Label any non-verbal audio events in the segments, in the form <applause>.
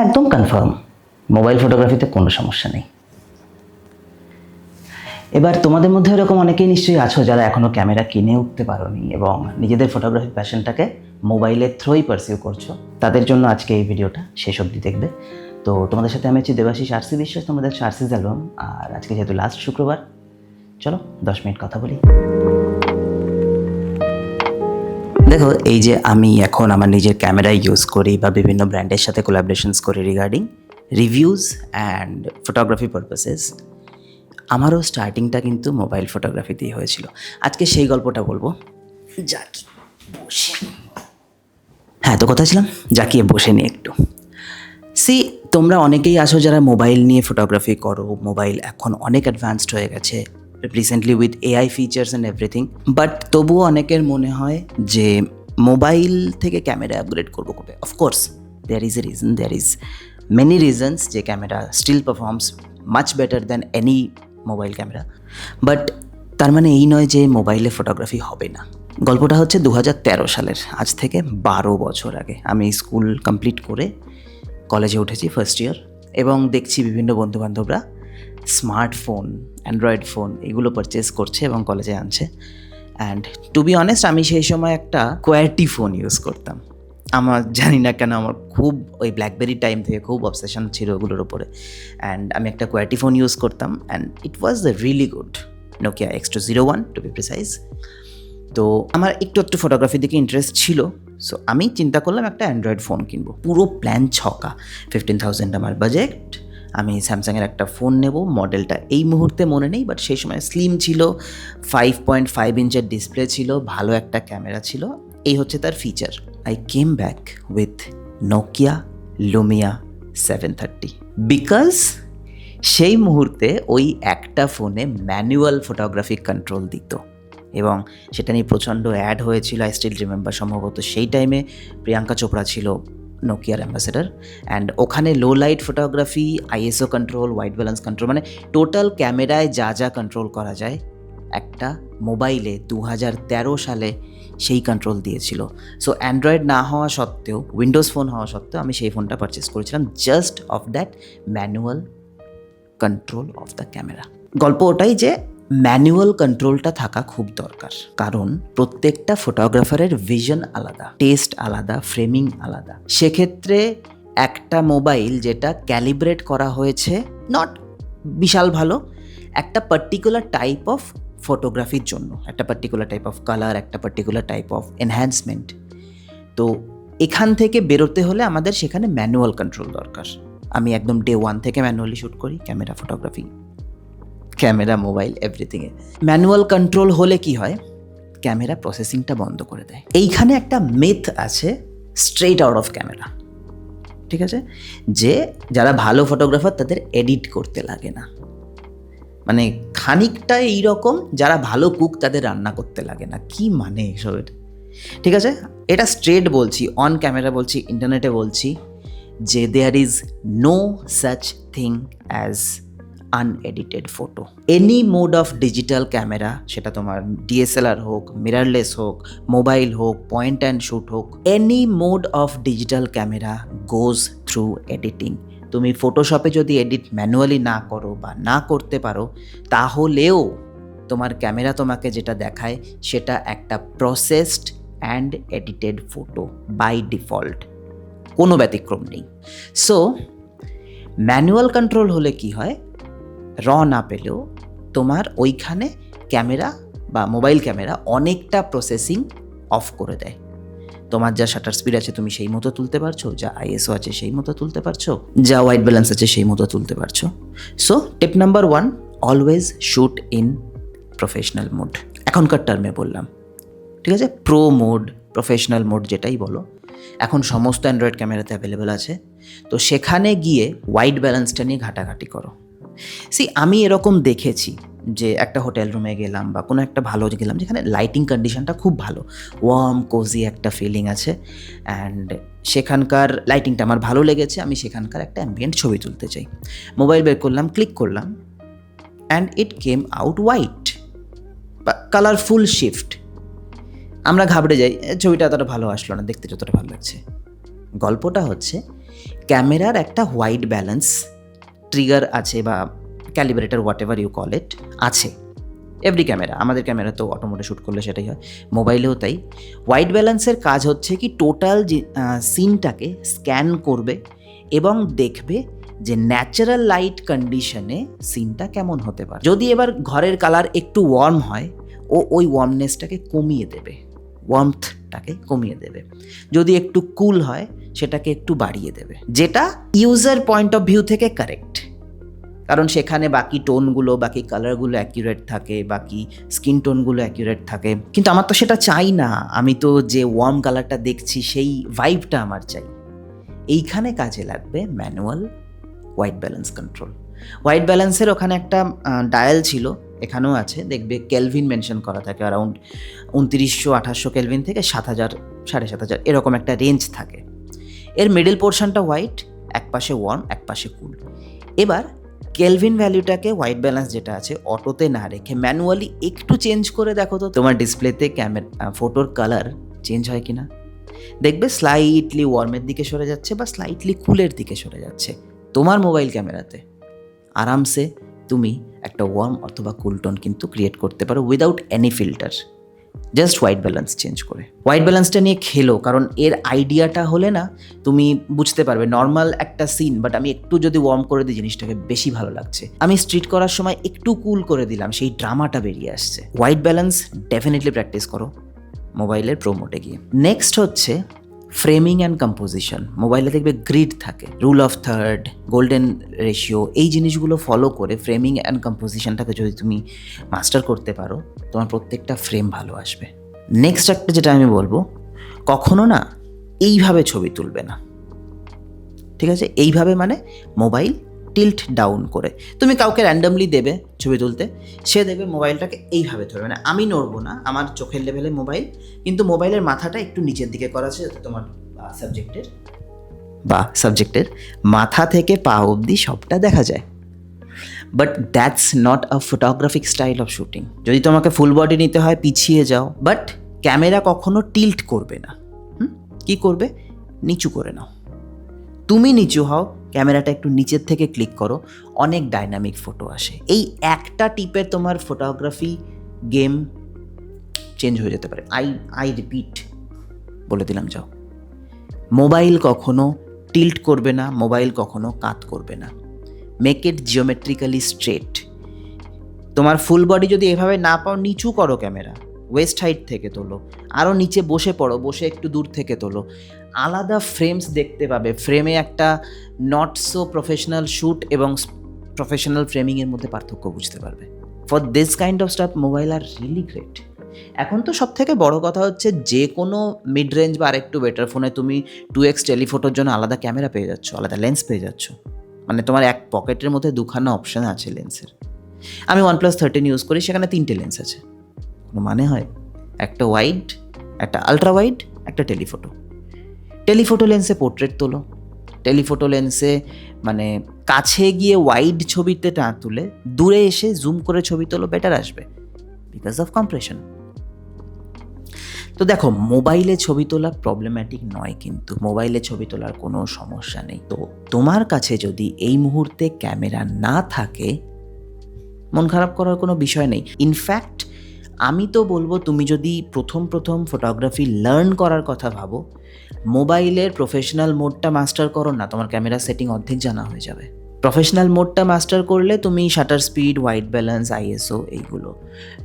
হ্যাঁ একদম confirm mobile ফটোগ্রাফিতে কোনো সমস্যা নেই। এবার তোমাদের মধ্যে এরকম অনেকেই নিশ্চয়ই আছো যারা এখনও ক্যামেরা কিনে উঠতে পারোনি এবং নিজেদের ফটোগ্রাফি প্যাশনটাকে মোবাইলের থ্রোই পারসিউ করছ, তাদের জন্য আজকে এই ভিডিওটা শেষ অবধি দেখবে। তো তোমাদের সাথে আমি হচ্ছি দেবাশিস আরসি বিশ্বাস, তোমাদের আরসিস অ্যালবাম আর আজকে যেহেতু লাস্ট শুক্রবার, চলো দশ মিনিট কথা বলি। দেখো, এই যে আমি এখন আমার নিজের ক্যামেরা ইউজ করি বা বিভিন্ন ব্র্যান্ডের সাথে কোলাবরেশনস করি regarding reviews and photography purposes আমারও স্টার্টিংটা কিন্তু মোবাইল ফটোগ্রাফি দিয়ে হয়েছিল। আজকে সেই গল্পটা বলব। জাকি, বসে। হ্যাঁ তো কথা ছিলাম? জাকিয়ে বসে নি একটু। সি তোমরা অনেকেই আসো যারা মোবাইল নিয়ে ফটোগ্রাফি করো মোবাইল এখন অনেক অ্যাডভান্সড হয়ে গেছে। Recently with AI features and everything but তবুও অনেকের মনে হয় যে মোবাইল থেকে ক্যামেরা আপগ্রেড করব কবে of course there is a reason there is many reasons যে camera still performs much better than any mobile camera but তার মানে এই নয় যে মোবাইলে ফটোগ্রাফি হবে না। গল্পটা হচ্ছে দু হাজার তেরো সালের, আজ থেকে বারো বছর আগে। আমি স্কুল কমপ্লিট করে কলেজে উঠেছি ফার্স্ট ইয়ার এবং দেখছি বিভিন্ন বন্ধুবান্ধবরা স্মার্টফোন অ্যান্ড্রয়েড ফোন এগুলো পারচেস করছে এবং কলেজে আনছে। অ্যান্ড টু বি অনেস্ট আমি সেই সময় একটা কোয়ারটি ফোন ইউজ করতাম। আমার <laughs> জানি না কেন, আমার খুব ওই ব্ল্যাকবেরি টাইম থেকে খুব অবসেশন ছিল ওগুলোর ওপরে অ্যান্ড আমি একটা কোয়ারটি ফোন ইউজ করতাম and it was the really good Nokia X two zero one to be precise তো আমার একটু একটু ফটোগ্রাফির দিকে ইন্টারেস্ট ছিল। সো আমি চিন্তা করলাম একটা অ্যান্ড্রয়েড ফোন কিনবো। পুরো প্ল্যান ছকা। ফিফটিন থাউজেন্ড আমার বাজেট আমি স্যামসাংয়ের একটা ফোন নেব, মডেলটা এই মুহূর্তে মনে নেই বাট সেই সময় স্লিম ছিল ফাইভ পয়েন্ট ফাইভ ইঞ্চের ডিসপ্লে ছিল, ভালো একটা ক্যামেরা ছিল। এই হচ্ছে তার feature I came back with Nokia Lumia seven thirty because সেই মুহূর্তে ওই একটা ফোনে ম্যানুয়াল ফটোগ্রাফি কন্ট্রোল দিত। এবং সেটা নিয়ে প্রচণ্ড অ্যাড হয়েছিল আই স্টিল রিমেম্বার সম্ভবত সেই টাইমে প্রিয়াঙ্কা চোপড়া ছিল নোকিয়ার অ্যাম্বাসেডার অ্যান্ড ওখানে low light photography ISO control white balance control মানে টোটাল ক্যামেরায় যা যা কন্ট্রোল করা যায়, একটা মোবাইলে দু হাজার তেরো সালে সেই কন্ট্রোল দিয়েছিল। সো অ্যান্ড্রয়েড না হওয়া সত্ত্বেও উইন্ডোজ ফোন হওয়া সত্ত্বেও আমি সেই ফোনটা পারচেস করেছিলাম just of that manual control of the camera গল্প ওটাই যে ম্যানুয়াল কন্ট্রোলটা থাকা খুব দরকার। কারণ প্রত্যেকটা ফটোগ্রাফারের ভিশন আলাদা টেস্ট আলাদা ফ্রেমিং আলাদা। সেক্ষেত্রে একটা মোবাইল যেটা ক্যালিব্রেট করা হয়েছে নট বিশাল ভালো, একটা পার্টিকুলার টাইপ অফ ফটোগ্রাফির জন্য। একটা পার্টিকুলার টাইপ অফ কালার একটা পার্টিকুলার টাইপ অফ এনহ্যান্সমেন্ট তো এখান থেকে বেরোতে হলে আমাদের সেখানে ম্যানুয়াল কন্ট্রোল দরকার। আমি একদম ডে ওয়ান থেকে ম্যানুয়ালি শ্যুট করি ক্যামেরা ফটোগ্রাফি ক্যামেরা, মোবাইল এভরিথিংয়ে ম্যানুয়াল কন্ট্রোল হলে কি হয়? ক্যামেরা প্রসেসিংটা বন্ধ করে দেয়। এইখানে একটা মেথ আছে স্ট্রেট আউট অফ ক্যামেরা ঠিক আছে? যে যারা ভালো ফটোগ্রাফার তাদের এডিট করতে লাগে না। মানে খানিকটা এইরকম, যারা ভালো কুক তাদের রান্না করতে লাগে না। কি মানে এসবের ঠিক আছে? এটা স্ট্রেট বলছি অন ক্যামেরা বলছি ইন্টারনেটে বলছি যে there is no such thing as unedited photo any mode of digital camera সেটা তোমার ডিএসএলআর হোক মিরারলেস হোক মোবাইল হোক পয়েন্ট অ্যান্ড শ্যুট হোক any mode of digital camera goes through editing তুমি ফটোশপে যদি এডিট ম্যানুয়ালি না করো বা না করতে পারো, তাহলেও তোমার ক্যামেরা তোমাকে যেটা দেখায়, সেটা একটা processed and edited photo by default কোনো ব্যতিক্রম নেই। সো ম্যানুয়াল কন্ট্রোল হলে কি হয়? র না পেলেও তোমার ওইখানে ক্যামেরা বা মোবাইল ক্যামেরা অনেকটা প্রসেসিং অফ করে দেয়। তোমার যা শাটার স্পিড আছে তুমি সেই মতো তুলতে পারছ, যা আইএসও আছে সেই মতো তুলতে পারছ, যা হোয়াইট ব্যালেন্স আছে সেই মতো তুলতে পারছ। So tip number one always shoot in professional mode এখনকার টার্মে বললাম। ঠিক আছে? প্রো মোড প্রফেশনাল মোড যেটাই বলো। এখন সমস্ত অ্যান্ড্রয়েড ক্যামেরাতে অ্যাভেলেবেল আছে। তো সেখানে গিয়ে হোয়াইট ব্যালেন্সটা নিয়ে ঘাটাঘাটি করো। সি আমি এরকম দেখেছি যে একটা হোটেল রুমে গেলাম বা কোনো একটা ভালো গেলাম যেখানে লাইটিং কন্ডিশনটা খুব ভালো। ওয়ার্ম কোজি একটা ফিলিং আছে অ্যান্ড সেখানকার লাইটিংটা আমার ভালো লেগেছে, আমি সেখানকার একটা অ্যাম্বিয়েন্ট ছবি তুলতে চাই। মোবাইল বের করলাম ক্লিক করলাম and it came out white বা কালারফুল শিফট আমরা ঘাবড়ে যাই ছবিটা এতটা ভালো আসলো না, দেখতে যতটা ভালো লাগছে। গল্পটা হচ্ছে, ক্যামেরার একটা হোয়াইট ব্যালেন্স ট্রিগার আছে বা calibrator whatever you call it আছে। এভরি ক্যামেরা আমাদের ক্যামেরা তো অটোমোটে শ্যুট করলে সেটাই হয়। মোবাইলেও তাই। হোয়াইট ব্যালেন্সের কাজ হচ্ছে কি টোটাল সিনটাকে স্ক্যান করবে এবং দেখবে যে ন্যাচারাল লাইট কন্ডিশনে সিনটা কেমন হতে পারে। যদি এবার ঘরের কালার একটু ওয়ার্ম হয়, ও ওই ওয়ার্মনেসটাকে কমিয়ে দেবে। ওয়ার্মথটাকে কমিয়ে দেবে। যদি একটু কুল হয়, সেটাকে একটু বাড়িয়ে দেবে। যেটা ইউজার পয়েন্ট অফ ভিউ থেকে কারেক্ট কারণ সেখানে বাকি টোনগুলো, বাকি কালারগুলো অ্যাকিউরেট থাকে, বাকি স্কিন টোনগুলো অ্যাকিউরেট থাকে। কিন্তু আমার তো সেটা চাই না। আমি তো যে ওয়ার্ম কালারটা দেখছি, সেই ভাইবটা আমার চাই। এইখানে কাজে লাগবে manual white balance control white ব্যালেন্সের ওখানে একটা ডায়াল ছিল। এখানেও আছে, দেখবে কেলভিন মেনশন করা থাকে অ্যারাউন্ড উনত্রিশশো, আঠাশশো কেলভিন থেকে সাত হাজার, সাড়ে সাত হাজার, এরকম একটা রেঞ্জ থাকে। এর মিডল পোর্শনটা হোয়াইট এক পাশে ওয়ার্ম এক পাশে কুল এবার কেলভিন ভ্যালুটাকে হোয়াইট ব্যালেন্স যেটা আছে, অটোতে না রেখে ম্যানুয়ালি একটু চেঞ্জ করে দেখো তো, তোমার ডিসপ্লেতে ক্যামেরা ফটোর কালার চেঞ্জ হয় কি না দেখবে স্লাইটলি ওয়ার্মের দিকে সরে যাচ্ছে বা স্লাইটলি কুলের দিকে সরে যাচ্ছে তোমার মোবাইল ক্যামেরাতে আরামসে তুমি একটা ওয়ার্ম অথবা কুল টোন কিন্তু ক্রিয়েট করতে পারো without any filter just white balance change করে। হোয়াইট ব্যালেন্সটা নিয়ে খেলো, কারণ এর আইডিয়াটা হলে না, তুমি বুঝতে পারবে নর্মাল একটা সিন বাট আমি একটু যদি ওয়ার্ম করে দিই, জিনিসটাকে বেশি ভালো লাগছে। আমি স্ট্রিট করার সময় একটু কুল করে দিলাম, সেই ড্রামাটা বেরিয়ে আসছে। হোয়াইট ব্যালেন্স ডেফিনেটলি প্র্যাকটিস করো মোবাইলের প্রোমোটে গিয়ে। নেক্সট হচ্ছে ফ্রেমিং অ্যান্ড কম্পোজিশন মোবাইলে দেখবে গ্রিড থাকে rule of third golden ratio এই জিনিসগুলো ফলো করে ফ্রেমিং অ্যান্ড কম্পোজিশনটাকে যদি তুমি মাস্টার করতে পারো, তোমার প্রত্যেকটা ফ্রেম ভালো আসবে। নেক্সট একটা যেটা আমি বলব, কখনো না এইভাবে ছবি তুলবে না। ঠিক আছে? এইভাবে মানে মোবাইল টিল্ট ডাউন করে। তুমি কাউকে র্যান্ডামলি দেবে ছবি তুলতে, সে দেবে মোবাইলটাকে এইভাবে ধরবে। না আমি নড়বো না, আমার চোখের লেভেলে মোবাইল, কিন্তু মোবাইলের মাথাটা একটু নিচের দিকে করা আছে তোমার সাবজেক্টের বা সাবজেক্টের মাথা থেকে পা অবধি সবটা দেখা যায়। But that's not a photographic style of shooting যদি তোমাকে ফুল বডি নিতে হয়, পিছিয়ে যাও। বাট ক্যামেরা কখনো টিল্ট করবে না। কী করবে? নিচু করে নাও। তুমি নিচু হও ক্যামেরাটা একটু নিচের থেকে ক্লিক করো, অনেক ডাইনামিক ফটো আসে। এই একটা টিপে তোমার ফটোগ্রাফি গেম চেঞ্জ হয়ে যেতে পারে। আই আই রিপিট বলে দিলাম, যাও। মোবাইল কখনো টিল্ট করবে না মোবাইল কখনো কাত করবে না। মেক ইট জিওমেট্রিক্যালি স্ট্রেট তোমার ফুল বডি যদি এভাবে না পাও, নিচু করো ক্যামেরা। ওয়েস্ট হাইট থেকে তোলো। আরও নিচে বসে পড়ো, বসে একটু দূর থেকে তোলো। আলাদা ফ্রেমস দেখতে পাবে। ফ্রেমে একটা নট সো প্রফেশনাল শ্যুট এবং প্রফেশনাল ফ্রেমিংয়ের মধ্যে পার্থক্য বুঝতে পারবে। For this kind of stuff mobile are really great এখন তো সব থেকে বড় কথা হচ্ছে যে কোনো মিড রেঞ্জ বা আরেকটু বেটার ফোনে তুমি টু এক্স টেলিফোটোর জন্য আলাদা ক্যামেরা পেয়ে যাচ্ছ, আলাদা লেন্স পেয়ে যাচ্ছ। মানে তোমার এক পকেটের মধ্যে দুখানা অপশান আছে লেন্সের আমি ওয়ান প্লাস থার্টিন ইউজ করি, সেখানে তিনটে লেন্স আছে। কোনো মানে হয়? একটা ওয়াইড একটা আলট্রা ওয়াইড একটা টেলিফোটো টেলিফোটো লেন্সে পোর্ট্রেট তোলো। টেলিফোটো লেন্সে মানে কাছে গিয়ে ওয়াইড ছবিতে না তুলে দূরে এসে জুম করে ছবি তোলো বেটার আসবে। বিকজ অফ কম্প্রেশন তো দেখো মোবাইলে ছবি তোলা প্রবলেম্যাটিক নয় কিন্তু মোবাইলে ছবি তোলার কোনো সমস্যা নেই। তো তোমার কাছে যদি এই মুহূর্তে ক্যামেরা না থাকে, মন খারাপ করার কোনো বিষয় নেই। ইনফ্যাক্ট আমি তো বলব, তুমি যদি প্রথম প্রথম ফটোগ্রাফি লার্ন করার কথা ভাবো, মোবাইলের প্রফেশনাল মোডটা মাস্টার করো না, তোমার ক্যামেরা সেটিং অর্ধেক জানা হয়ে যাবে। প্রফেশনাল মোডটা মাস্টার করলে তুমি shutter speed white balance ISO এইগুলো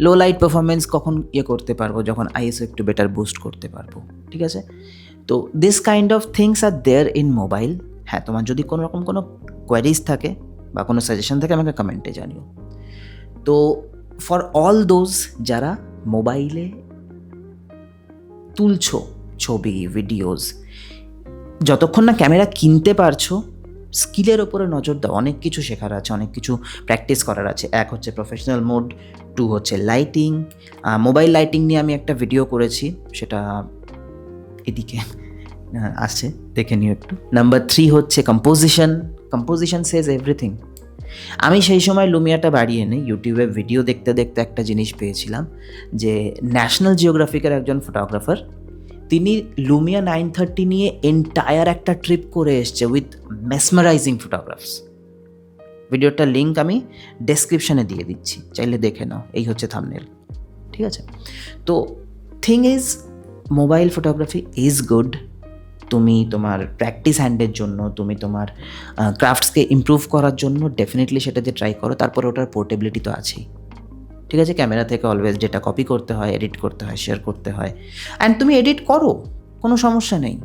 লো লাইট পারফরমেন্স কখন ইয়ে করতে পারব, যখন আইএসও একটু বেটার বুস্ট করতে পারব, ঠিক আছে? তো this kind of things are there in mobile হ্যাঁ তোমার যদি কোনো রকম কোনো কোয়ারিজ থাকে বা কোনো সাজেশন থাকে, আমাকে কমেন্টে জানিও। তো ফর অল দোজ যারা মোবাইলে তুলছো ছবি ভিডিওস যতক্ষণ না ক্যামেরা কিনতে পারছ, স্কিলের ওপরে নজর দাও। অনেক কিছু শেখার আছে, অনেক কিছু প্র্যাকটিস করার আছে। এক হচ্ছে প্রফেশনাল মোড টু হচ্ছে লাইটিং মোবাইল লাইটিং নিয়ে আমি একটা ভিডিও করেছি, সেটা এদিকে আসছে, দেখে নিও একটু। নাম্বার থ্রি হচ্ছে কম্পোজিশন কম্পোজিশন সেজ এভরিথিং আমি সেই সময় লুমিয়াটা বাড়িয়ে নিই ইউটিউবে ভিডিও দেখতে দেখতে একটা জিনিস পেয়েছিলাম, যে ন্যাশনাল জিওগ্রাফিকের একজন ফটোগ্রাফার তিনি লুমিয়া নাইন থার্টি নিয়ে এন্টায়ার একটা ট্রিপ করে এসছে উইথ মেসমারাইজিং ফটোগ্রাফস ভিডিওটার লিঙ্ক আমি ডেসক্রিপশানে দিয়ে দিচ্ছি, চাইলে দেখে নাও, এই হচ্ছে থামনেল ঠিক আছে? তো thing is mobile photography is good তুমি তোমার প্র্যাকটিস হ্যান্ডের জন্য, তুমি তোমার ক্রাফটসকে ইমপ্রুভ করার জন্য ডেফিনেটলি সেটা সেটাতে ট্রাই করো, তারপরে ওটার পোর্টেবিলিটি তো আছেই। ঠিক আছে? ক্যামেরা থেকে অলওয়েজ যেটা কপি করতে হয় এডিট করতে হয় শেয়ার করতে হয়। অ্যান্ড তুমি এডিট করো, কোনো সমস্যা নেই।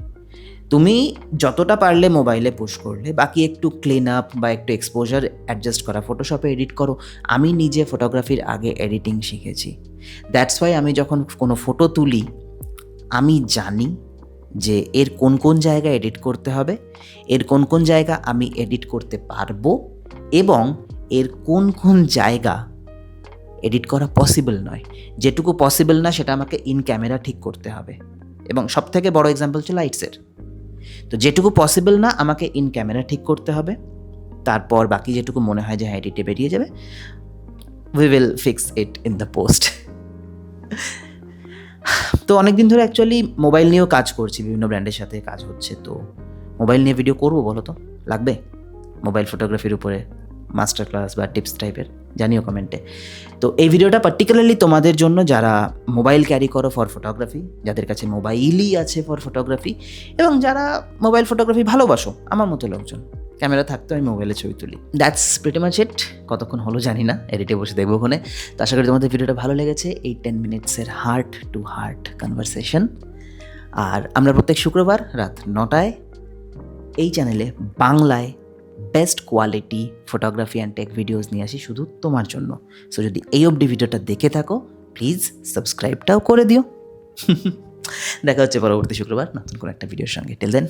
তুমি যতটা পারলে মোবাইলে পোস্ট করলে, বাকি একটু ক্লিন আপ বা একটু এক্সপোজার অ্যাডজাস্ট করা ফটোশপে এডিট করো। আমি নিজে ফটোগ্রাফির আগে এডিটিং শিখেছি। দ্যাটস ওয়াই আমি যখন কোনো ফটো তুলি, আমি জানি যে এর কোন কোন জায়গা এডিট করতে হবে, এর কোন কোন জায়গা আমি এডিট করতে পারব এবং এর কোন কোন জায়গা এডিট করা পসিবল নয়। যেটুকু পসিবল না, সেটা আমাকে ইন ক্যামেরা ঠিক করতে হবে। এবং সব থেকে বড় এক্সাম্পল ছিল লাইটসের তো যেটুকু পসিবল না, আমাকে ইন ক্যামেরা ঠিক করতে হবে। তারপর বাকি যেটুকু মনে হয় যে হ্যাঁ এডিটে বেরিয়ে যাবে we will fix it in the post তো অনেক দিন ধরে অ্যাকচুয়ালি মোবাইল নিয়েও কাজ করছি, বিভিন্ন ব্র্যান্ডের সাথে কাজ হচ্ছে, তো মোবাইল নিয়ে ভিডিও করব বলো তো? লাগবে? মোবাইল ফটোগ্রাফির উপরে মাস্টার ক্লাস বা টিপস টাইপের জানিও কমেন্টে তো এই ভিডিওটা পার্টিকুলারলি তোমাদের জন্য যারা মোবাইল ক্যারি করো ফর ফটোগ্রাফি যাদের কাছে মোবাইলই আছে ফর ফটোগ্রাফি এবং যারা মোবাইল ফটোগ্রাফি ভালোবাসো, আমার মতো লোকজন। ক্যামেরা থাকতো, আমি মোবাইলে ছবি তুলি। দ্যাটস প্রিটি মাচ ইট কতক্ষণ হলো জানি না, এডিটে বসে দেখব ওখানে। তো আশা করি তোমাদের ভিডিওটা ভালো লেগেছে। এই টেন মিনিটসের হার্ট টু হার্ট কনভারসেশন আর আমরা প্রত্যেক শুক্রবার রাত নটায় এই চ্যানেলে বাংলায় best quality photography and tech videos নিয়ে আসি শুধু তোমার জন্য। সো যদি এই অবধি ভিডিওটা দেখে থাকো প্লিজ সাবস্ক্রাইবটাও করে দিও। <laughs> দেখা হচ্ছে পরবর্তী শুক্রবার, নতুন কোনো একটা ভিডিওর সঙ্গে। টেল দেন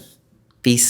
পিস